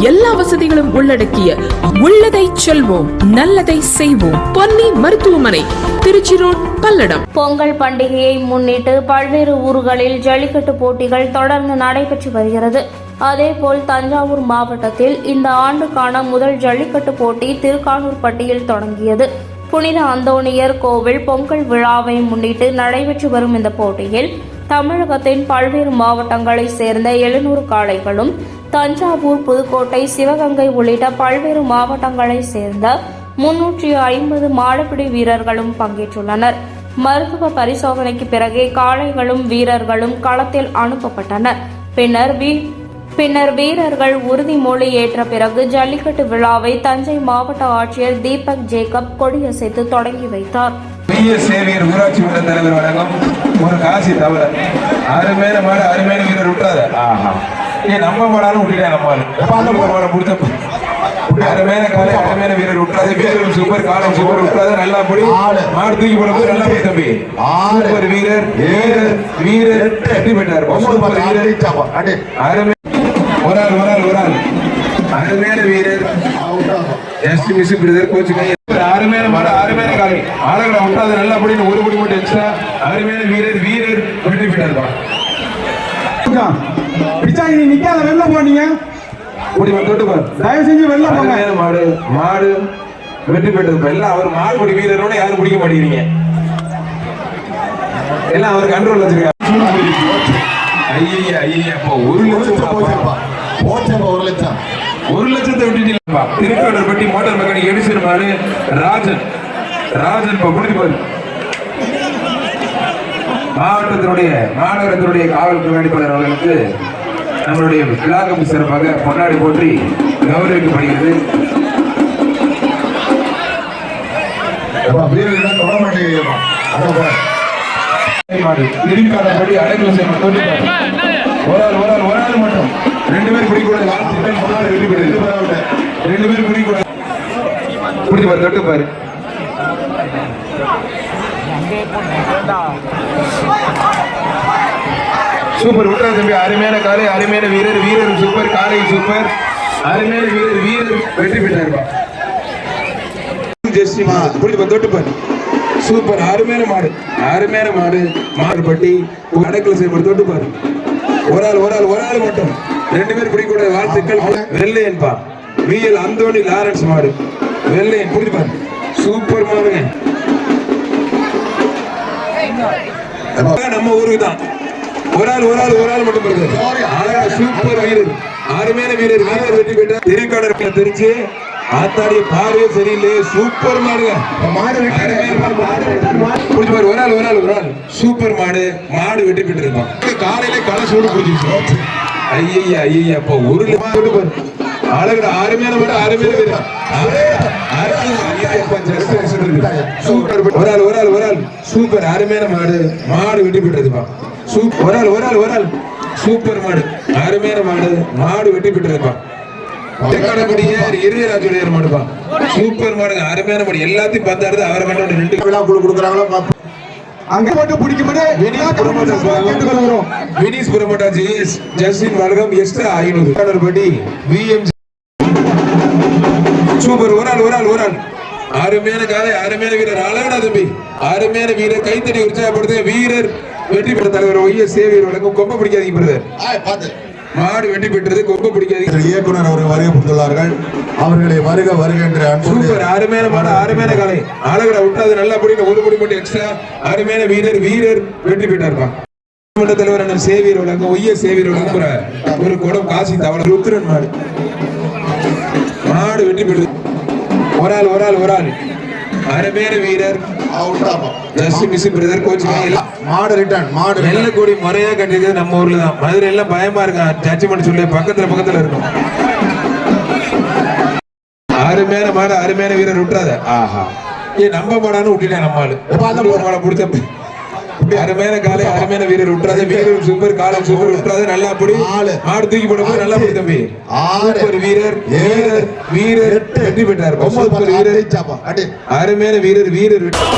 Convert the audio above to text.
எல்லா வசதிகளும் உள்ளடக்கிய உள்ளதை செல்வோம் நல்லதை செய்வோம். பொன்னி மருத்துவமனை திருச்சி ரோட் பல்லடம். பொங்கல் பண்டிகையை முன்னிட்டு பல்வேறு ஊர்களில் ஜல்லிக்கட்டு போட்டிகள் தொடர்ந்து நடைபெற்று வருகிறது. அதேபோல் தஞ்சாவூர் மாவட்டத்தில் இந்த ஆண்டுக்கான முதல் ஜல்லிக்கட்டு போட்டி திருக்கானூர்பட்டியில் தொடங்கியது. புனித அந்தோணியர் கோவில் பொங்கல் விழாவை முன்னிட்டு நடைபெற்று வரும் இந்த போட்டியில் தமிழகத்தின் பல்வேறு மாவட்டங்களைச் சேர்ந்த எழுநூறு காளைகளும் தஞ்சாவூர் புதுக்கோட்டை சிவகங்கை உள்ளிட்ட பல்வேறு மாவட்டங்களைச் சேர்ந்த முன்னூற்றி ஐம்பது மாடுபிடி வீரர்களும் பங்கேற்றுள்ளனர். மருத்துவ பரிசோதனைக்கு பிறகே காளைகளும் வீரர்களும் களத்தில் அனுப்பப்பட்டனர். பின்னர் வீ பின்னர் வீரர்கள் உறுதிமொழி ஏற்ற பிறகு ஜல்லிக்கட்டு விழாவை தஞ்சை மாவட்ட ஆட்சியர் தீபக் ஜேக்கப் கொடியசைத்து தொடங்கி வைத்தார். பெரிய சேவியர் ஊராட்சி மன்ற தலைவர் வழங்கும் ஒரு காசி தவிர அருமையான மாடு அருமையான வீரர் விட்டுறாத. ஆஹா. ஏன் நம்ம மாடாலும் விட்டுட்டேன் நம்ம மாடை பிடிச்ச அருமையான காலை அருமையான வீரர் விட்டுறாது. வீரர் சூப்பர் காலம் சூப்பர் விட்டுறாது. நல்லா போடி. மாடு தூக்கி போட போது நல்லா போய் தம்பி. சூப்பர் வீரர் வீரர் வீரர். வெற்றி பெற்றார். அருமை. ஒரு ஆள் ஒரு ஆள் ஒரு ஆள். அருமையான வீரர். ஜஸ்ட் மிஸ் பிரதர் கோச் கை அருமையான மாடு அருமையான காலை ஆளுகளை விட்டாது நல்லா அப்படின்னு ஒரு படி மட்டும் எக்ஸ்ட்ரா அருமையான வீரர் வீரர் வெற்றி பெற்றார் பிச்சாங்க நீ நிக்காத வெளில போனீங்க வந்து தொட்டு பாரு. தயவு செஞ்சு வெளில போங்க. மாடு மாடு வெற்றி பெற்றது. எல்லாம் அவர் மாடுபடி வீரரோட யாரும் பிடிக்க மாட்டேங்கிறீங்க. எல்லாம் அவர் கண்ட்ரோல் வச்சிருக்காரு ஐயா ஐயா அப்போ ஒரு லட்சம் பாப்பா. ஒரு லட்சம். ஒரு லட்சத்தை விட்டுட்டீங்களா திருக்காடர்பட்டி மோட்டார் மெக்கானிக் எடிசன் மாடு ராஜன். ராஜன் இப்ப முடிஞ்சு பாரு மாவட்டத்தினுடைய மாநகரத்தினுடைய காவல் கண்காணிப்பாளர் அவர்களுக்கு நம்மளுடைய விழாக்கம் சிறப்பாக பொன்னாடி போற்றி கௌரவிக்கப்படுகிறது. மாடு திருக்காடர்பட்டி அடைக்கல செய்ய தோற்றிட்டார் ஒரு ஆள் ஒரு ஆள் ஒரு ஆள் மட்டும் ரெண்டு பேர் பிடிக்கூடாது வாழ்த்துக்கள் முன்னாடி வெற்றி பெறுது ரெண்டு பேர் பிடிக்கூடாது குடிச்சு பாரு தொட்டு பாரு. சூப்பர் விட்டா தம்பி. அருமையான காலை அருமையான வீரர். வீரர் சூப்பர் காலை சூப்பர். அருமையான வீரர் வீரர். வெற்றி பெற்றாருப்பா. ஜெர்சி மாடு புரிஞ்சு பாரு, தொட்டு பாரு. சூப்பர் அருமையான மாடு. அருமையான மாடு. மாடு பட்டி அடக்கல செய்யப்படு தொட்டு பாரு. ஒரு ஆள் ஒரு ஆள் ஒரு ஆள் மட்டும். ரெண்டு பேர் பிடிக்கூடாது வாழ்த்துக்கள். வெள்ளையன்பா விஎல் அந்தோணி லாரன்ஸ் மாடு. வெள்ளையன் புரிஞ்சு பாரு. சூப்பர் மாடுங்க. நம்ம ஊருக்கு தான். ஒரு ஆள் ஒரு ஆள் ஒரு ஆள் மட்டும் வருது ஆனா சூப்பர் வீரர். அருமையான வீரர். வீரர் வெற்றி பெற்ற திருக்கடற்கரை தெரிஞ்சு ஆத்தாடி பார்வையே சரியில்லையே சூப்பர் மாடுங்க. மாடு அருமையான பாரு. ஒரு ஆள் ஒரு ஆள் ஒரு ஆள். சூப்பர் மாடு. மாடு வெட்டி பெற்றிருப்பான் காலையில களை சூடு புடிச்சிச்சு ஐயா ஐயா அப்போ ஒரு லட்சம் பாரு. அழகுடா அருமையான சூப்பர் ஒரு ஆள் ஒரு ஆள் ஒரு ஆள். சூப்பர் அருமையான மாடு. மாடு வெட்டி பெற்றதுப்பா சூப்பர் ஒரு ஆள் ஒரு ஆள் ஒரு ஆள். சூப்பர் மாடு. அருமையான மாடு. மாடு வெட்டி பெற்றதுப்பா இருதயராஜுடைய மாடுப்பா. சூப்பர் மாடுங்க அருமையான மாடு. எல்லாத்தையும் பார்த்தாரு அவரை மட்டும் ரெண்டு விழா குழு கொடுக்குறாங்களோ பார்ப்போம். அங்க போட்டு பிடிக்கும்போது கேட்டுக்கொள்கிறோம் வினீத் புரமோட்டா ஜிஎஸ் ஜஸ்டின் வழக்கம் எக்ஸ்ட்ரா ஐநூறு. படி விஎம் சூப்பர் ஒரு ஆள் ஒரு ஆள் ஒரு ஆள். அருமையான காலை அருமையான வீரர். அழகடா தம்பி. அருமையான வீரர். கைத்தடி உற்சாகப்படுத்த வீரர். வெற்றி பெற்ற தலைவர் ஒய்ய சேவியர் வழங்கும் கொம்ப பிடிக்காதீங்க பிரதர் மாடு வெற்றி பெற்றது கொம்ப பிடிக்காதீங்க. இயக்குனர் அவர்கள் வருகை புரிந்துள்ளார்கள் அவர்களை வருக வருக என்று அன்போடு சூப்பர் அருமையான மாடு அருமையான காலை. அழகடா விட்டாது நல்லா பிடிக்க ஒரு முடி மட்டும் எக்ஸ்ட்ரா அருமையான வீரர் வீரர் வெற்றி பெற்றார்ப்பா. தலைவர் அண்ணன் சேவியர் வழங்கும் ஒய்ய சேவியர் வழங்கும் ஒரு குடம் காசி தவளை ருத்ரன் மாடு. மாடு வெற்றி பெற்றது ஒரு ஆள் ஒரு ஆள் ஒரு ஆள். அருமையான வீரர். ஜஸ்ட் மிஸ் பிரதர் கோச் எல்லாம் மாடு ரிட்டர்ன் மாடு. நெல்ல கொடி முறையா கட்டிருக்கிறது நம்ம ஊர்ல தான். மதுரை எல்லாம் பயமா இருக்கா? ஜட்ஜ்மெண்ட் சொல்லி பக்கத்துல பக்கத்துல இருக்கும் அருமையான மாடு அருமையான வீரர் விட்டுறாத. ஆஹா. ஏ நம்ம மாடான்னு விட்டுட்டேன் நம்ம ஆளு. மாடை பிடிச்ச அருமையான காலை அருமையான வீரர் விட்டுறாத. வீரர் சூப்பர் காலம் சூப்பர் விட்டுறாத. நல்லா அப்படி ஆளு. மாடு தூக்கி போட போது நல்லா அப்படி தம்பி. சூப்பர் வீரர் வீரர் வீரர். வெற்றி பெற்றார். சூப்பர் வீரர். அருமையான வீரர் வீரர் வெற்றி-